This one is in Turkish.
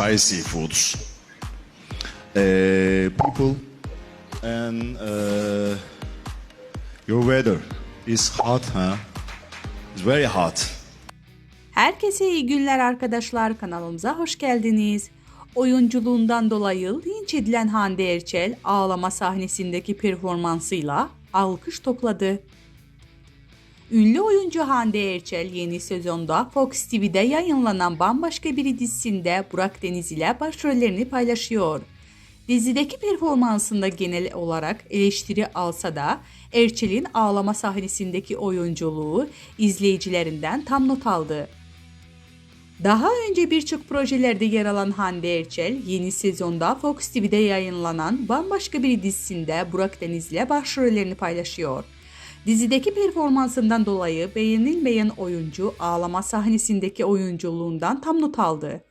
spicy foods. Uh, people and uh, your weather is hot, huh? It's very hot. Herkese iyi günler arkadaşlar kanalımıza hoş geldiniz. Oyunculuğundan dolayı linç edilen Hande Erçel ağlama sahnesindeki performansıyla alkış topladı. Ünlü oyuncu Hande Erçel yeni sezonda Fox TV'de yayınlanan Bambaşka Biri dizisinde Burak Deniz ile başrollerini paylaşıyor. Dizideki performansında genel olarak eleştiri alsa da Erçel'in ağlama sahnesindeki oyunculuğu izleyicilerinden tam not aldı. Daha önce birçok projelerde yer alan Hande Erçel, yeni sezonda Fox TV'de yayınlanan Bambaşka Bir dizisinde Burak Deniz'le başrollerini paylaşıyor. Dizideki performansından dolayı beğenilmeyen oyuncu ağlama sahnesindeki oyunculuğundan tam not aldı.